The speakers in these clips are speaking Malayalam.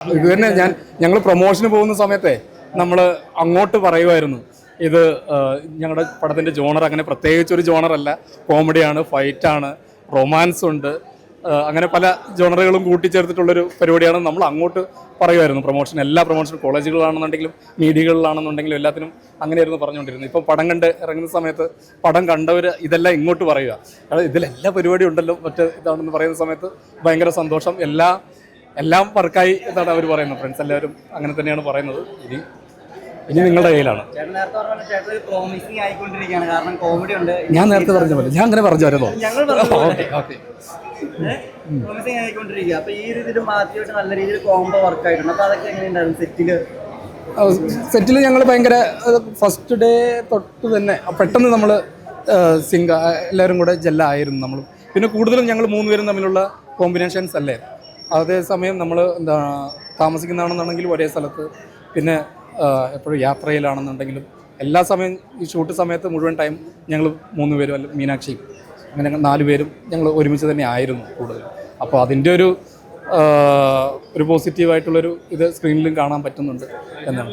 ഇത് തന്നെ ഞാൻ ഞങ്ങൾ പ്രൊമോഷന് പോകുന്ന സമയത്തെ നമ്മൾ അങ്ങോട്ട് പറയുമായിരുന്നു ഇത് ഞങ്ങളുടെ പടത്തിന്റെ ജോണർ അങ്ങനെ പ്രത്യേകിച്ച് ഒരു അല്ല. കോമഡിയാണ് ഫൈറ്റാണ് റൊമാൻസ് ഉണ്ട്. അങ്ങനെ പല ജോണറുകളും കൂട്ടിച്ചേർത്തിട്ടുള്ളൊരു പരിപാടിയാണ് നമ്മൾ അങ്ങോട്ട് പറയുമായിരുന്നു പ്രൊമോഷൻ എല്ലാ പ്രൊമോഷനും കോളേജുകളാണെന്നുണ്ടെങ്കിലും മീഡിയകളിലാണെന്നുണ്ടെങ്കിലും എല്ലാത്തിനും അങ്ങനെയായിരുന്നു പറഞ്ഞുകൊണ്ടിരുന്നത്. ഇപ്പം പടം കണ്ട് ഇറങ്ങുന്ന സമയത്ത് പടം കണ്ടവർ ഇതെല്ലാം ഇങ്ങോട്ട് പറയുക ഇതിലെല്ലാ പരിപാടിയും ഉണ്ടല്ലോ മറ്റേ ഇതാണെന്ന് പറയുന്ന സമയത്ത് ഭയങ്കര സന്തോഷം. എല്ലാ എല്ലാം വർക്കായി എന്നാണ് അവർ പറയുന്നത്. ഫ്രണ്ട്സ് എല്ലാവരും അങ്ങനെ തന്നെയാണ് പറയുന്നത്. ഇനി ഇനി നിങ്ങളുടെ കയ്യിലാണ്. ഞാൻ നേരത്തെ പറഞ്ഞ പോലെ. ഞാൻ അങ്ങനെ പറഞ്ഞു വരുന്നു? ഓക്കെ ഓക്കെ പ്രോമിസിങ് ആയിക്കൊണ്ടിരിക്കുക. അപ്പൊ ഈ രീതിയിൽ മാറ്റിയിട്ട് നല്ല രീതിയിൽ കോംബോ വർക്ക് ആയിട്ടുണ്ട്. അപ്പൊ അതൊക്കെ എങ്ങനെയുണ്ടായിരുന്നു? സെറ്റിൽ സെറ്റിൽ ഞങ്ങൾ ഭയങ്കര ഫസ്റ്റ് ഡേ തൊട്ട് തന്നെ പെട്ടെന്ന് നമ്മൾ സിംഗ എല്ലാവരും കൂടെ ജെല്ലായിരുന്നു നമ്മൾ പിന്നെ കൂടുതലും ഞങ്ങൾ മൂന്നുപേരും തമ്മിലുള്ള കോമ്പിനേഷൻസ് അല്ലേ? അതേസമയം നമ്മൾ എന്താ താമസിക്കുന്നതാണെന്നുണ്ടെങ്കിലും ഒരേ സ്ഥലത്ത്. പിന്നെ എപ്പോഴും യാത്രയിലാണെന്നുണ്ടെങ്കിലും എല്ലാ സമയം ഈ ഷൂട്ട് സമയത്ത് മുഴുവൻ ടൈം ഞങ്ങൾ മൂന്ന് പേരും അല്ല മീനാക്ഷിയും അങ്ങനെ നാല് പേരും ഞങ്ങൾ ഒരുമിച്ച് തന്നെ ആയിരുന്നു കൂടുതൽ അപ്പോൾ അതിന്റെ ഒരു ഒരു പോസിറ്റീവായിട്ടുള്ളൊരു ഇത് സ്ക്രീനിലും കാണാൻ പറ്റുന്നുണ്ട് എന്നാണ്.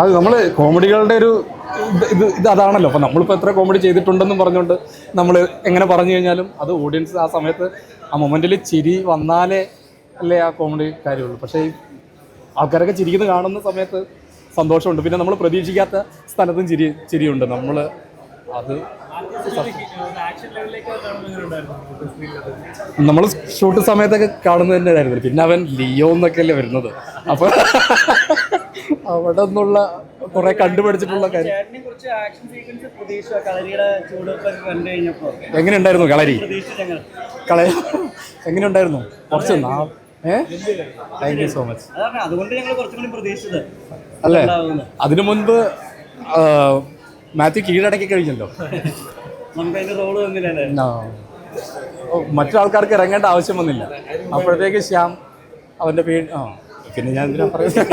അത് നമ്മൾ കോമഡികളുടെ ഒരു ഇത് ഇത് ഇത് അതാണല്ലോ. അപ്പം നമ്മളിപ്പോൾ എത്ര കോമഡി ചെയ്തിട്ടുണ്ടെന്നും പറഞ്ഞുകൊണ്ട് നമ്മൾ എങ്ങനെ പറഞ്ഞു കഴിഞ്ഞാലും അത് ഓഡിയൻസ് ആ സമയത്ത് ആ മൊമെന്റിൽ ചിരി വന്നാലേ അല്ലേ ആ കോമഡി കാര്യമുള്ളൂ. പക്ഷേ ആൾക്കാരൊക്കെ ചിരിക്കുന്നത് കാണുന്ന സമയത്ത് സന്തോഷമുണ്ട്. പിന്നെ നമ്മൾ പ്രതീക്ഷിക്കാത്ത സ്ഥലത്തും ചിരി ചിരിയുണ്ട്. നമ്മൾ അത് നമ്മൾ ഷൂട്ട് സമയത്തൊക്കെ കാണുന്നത് തന്നെ പിന്നെ അവൻ ലിയോ എന്നൊക്കെയല്ലേ വരുന്നത്. അപ്പൊ അവിടെ നിന്നുള്ള കുറെ കണ്ടുപിടിച്ചിട്ടുള്ള കാര്യം. എങ്ങനെയുണ്ടായിരുന്നു കളരി? കളരി എങ്ങനെയുണ്ടായിരുന്നു? കുറച്ച് താങ്ക് യു സോ മച്ച് അതുകൊണ്ട് ഞങ്ങൾ കുറച്ചും കൂടി പ്രതീക്ഷിച്ചത്. അല്ലേ? അതിനു മുൻപ് മാത്യു കീഴടക്കി കഴിഞ്ഞല്ലോ. മറ്റൊരാൾക്കാർക്ക് ഇറങ്ങേണ്ട ആവശ്യം വന്നില്ല. അപ്പോഴത്തേക്ക് ശ്യാം അവന്റെ പേര് ആ പിന്നെ ഞാൻ ഇതിനാ പറയുന്നത്?